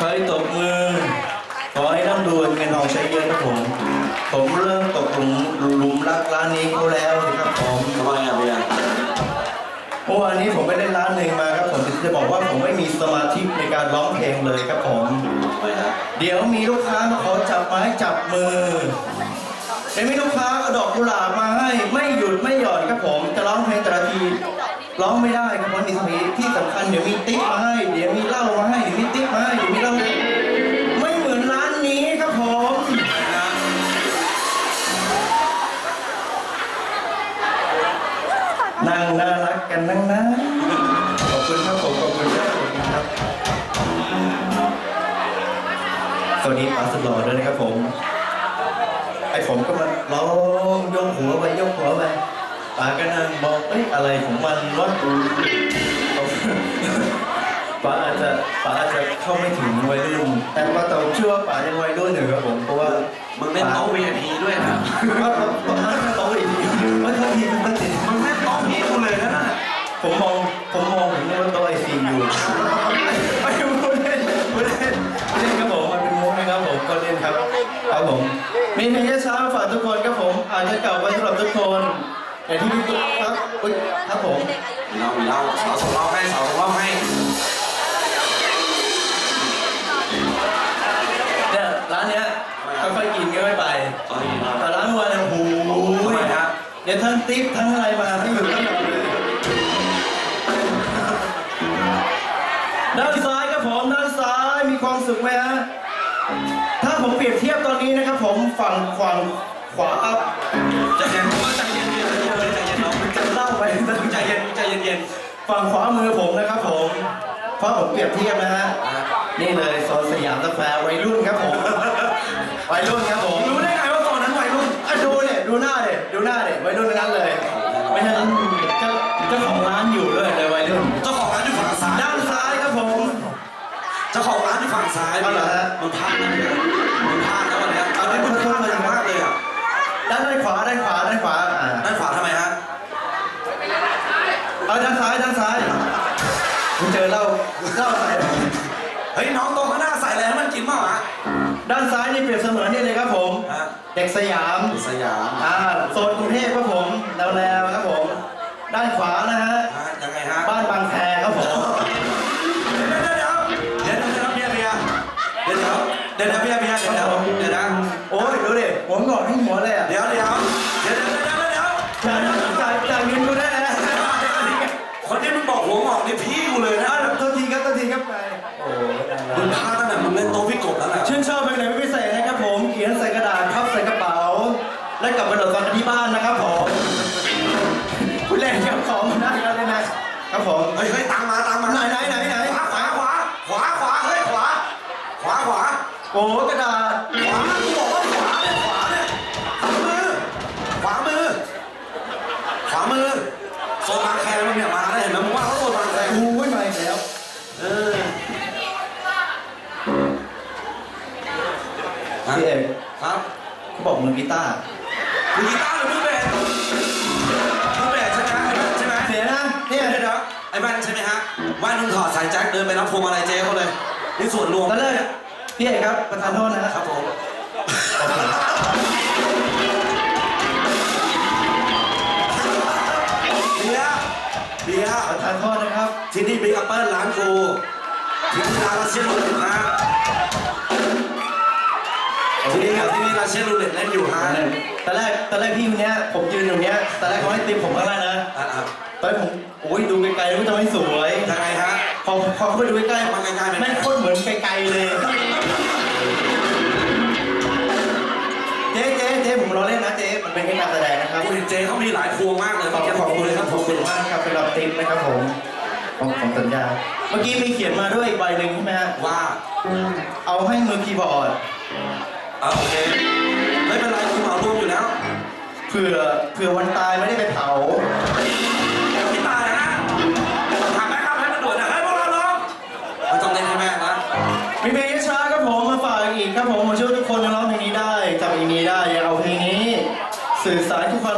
ใคยตกมือ ขอให้ร่ำรวยเงินทองใช้เยอะครับผม ผมเริ่มตกหลุมหลุมรักร้านนี้เขาแล้วนะครับผมทำไมอะเบียร์เมื่อวานนี้ผมไปเล่นร้านหนึ่งมาครับผมจะบอกว่าผมไม่มีสมาธิในการร้องเพลงเลยครับผมเดี๋ยวมีลูกค้ามาขอจับไม้จับมือเดี๋ยวมีลูกค้ากระดอกกุหลาบมาให้ ไม่หยุดไม่หย่อนครับผมจะร้องเพลงแต่ละทีร้องไม่ได้ครับผมมีสมาที่สำคัญเดี๋ยวมีติ๊กมาให้ เดี๋ยว นั่งน่ารักกันนั่งนะขอบคุณครับผมขอบคุณครับขอบคุณครับสวัสดีปาสุดหล่อด้วยนะครับผม ไอผมก็มาลองยกหัวไปยกหัวไปป๋าก็นั่งมองเอ้ยอะไรของมันวะป๋าอาจจะป๋าอาจจะเข้าไม่ถึงวัยรุ่นแต่ว่าต่ผมเชื่อว่าป๋ายังวัยรุ่นอยู่ครับผมเพราะว่ามึงเล่นโต๊ะ VIP ด้วยนะ ครับผม มีเพลงช้าๆฝากทุกคนครับผม อาจจะเก่าไปสำหรับทุกคนอย่างที่พี่ตุ๊กครับอุ๊ยครับผมมีเรามีเราสาวส่งเราให้สาวส่งเราให้เนี่ยร้านเนี้ยค่อยๆกินค่อยๆไป ตอนนี้นะแต่ร้านเมื่อวานเนี่ยโอ้โหทำไมฮะเดี๋ยวทั้งติ๊บทั้งอะไรมาไม่อยู่ทั้งหมดเลยด้านซ้ายครับผมด้านซ้ายมีความสุขไหมฮะ ถ้าผมเปรียบเทียบตอนนี้นะครับผมฝั่งฝั่งขวาอัพใจเย็นใจเย็นใจเย็นใจเย็นน้องจะเล่าไปใจเย็นใจเย็นเย็นฝั่งขวามือผมนะครับผมเพราะผมเปรียบเทียบนะฮะนี่เลยโซนสยามสแควร์วัยรุ่นครับผมวัยรุ่นครับผมรู้ได้ไงว่าตอนนั้นวัยรุ่นอะดูเนี่ยดูหน้าเนี่ยดูหน้าเนี่ยวัยรุ่นทั้งนั้นเลยไม่ใช่เจ้าเจ้าของร้านานอยู่ฝั่งซ้ายเอาเหรอฮะมึงพลาดนะเนี่ยมึงพลาดแล้ววันเนี้ยเอาที่มึงพลาดเลยมากเลยอะด้านด้านขวาด้านขวาด้านขวาอ่าด้านขวาทำไมฮะเอาด้านซ้ายด้านซ้ายคุณเจอเหล้าเหล้าใส่เฮ้ยน้องตรงข้างหน้าใส่อะไรให้มันกินบ้างวะด้านซ้ายนี่เปรียบเสมือนนี่เลยครับผม ฮะเด็กสยาม สยาม อ่าโซนกรุงเทพครับผมแนวๆครั เลยอะเดี๋ยวเดี๋ยวเดี๋ยวเดี๋ยวเดี๋ยวเดี๋ยวจ่ายจ่ายจ่ายเงินกูได้แล้วคนที่มึงบอกหัวงอกนี่พี่กูเลยนะอะโทษทีครับโทษทีครับไปโอ้มึงพลาดตั้งแต่มึงเล่นโต๊ะพี่กบแล้วแหละชื่นชอบเพลงไหนไม่พิเศษนะครับผมเขียนใส่กระดาษพับใส่กระเป๋า และกลับไปโหลดฟังกันที่บ้านนะครับผมคุณเล่นกับของมาได้แล้วเลยนะครับผมเฮ้ยเฮ้ยตังมาตังมาไหนไหนไหนไหนขวาขวาขวาขวาขวาเฮ้ยขวาขวาขวาโอ้ บอกมือกีตาร์มือกีตาร์หรือมือแบสมือแบสใช่ไหมใช่ไหมเสียนะเนี่ยเดี๋ยวเดี๋ยวไอ้แว่นใช่ไหมฮะแว่นมึงถอดสายแจ็คเดินไปรับพวงมาลัยเจ๊เขาเลยนี่ส่วนรวมตอนแรกพี่เอกครับประธานโทษนะคครัรับบผมเบียร์เบียร์ ประธานโทษนะครับ ที่นี่บิ๊กแอปเปิลร้านกูที่นี่ร้านลาเชียนรูเล็ตนะ ที่นี่กับที่นี่ลาเชียนรูเล็ตเล่นอยู่ฮะตอนแรกตอนแรกพี่คนเนี้ยผมยืนอยู่เนี้ยตอนแรกเขาให้ติมผมข้างล่างนะอะอะตอนแรกผมโอ้ยดูไกลๆนึกว่าจะไม่สวยยังไงฮะพอพอเข้าไปดูใกล้มาใกล้ๆเป็นไงแม่งโคตรเหมือนไกลๆเลยเจ๊เจ๊เจ๊ผมรอเล่นนะเจ๊มันเป็นแค่การแสดงนะครับกูเห็นเจ๊เขามีหลายพวงมากเลยขอบเมื่อกี้ขอบคุณเลยคครัรับบขขออบบคุคุณณมากครับสำหรับติ๊บนะครับผมของของสัญญา เมื่อกี้มีเขียนมาด้วยอีกใบหนึ่งใช่ไหมฮะว่าเอาให้มือคีย์บอร์ด อะโอเคไม่เป็นไรกูเหมารวมอยู่แล้วเผื่อเผื่อวันตายไม่ได้ไปเผาพี่ตายนะถามแม่ครับให้มันด่วนนะให้พวกเราลองมันต้องเล่นให้แม่นะมีเพลงช้าครับผมมาฝากอีกครับผมมาช่วยทุกคนร้องเพลงนี้ได้จำเพลงนี้ได้อย่าเอาเพลงนี้ สื่อสารทุกความดี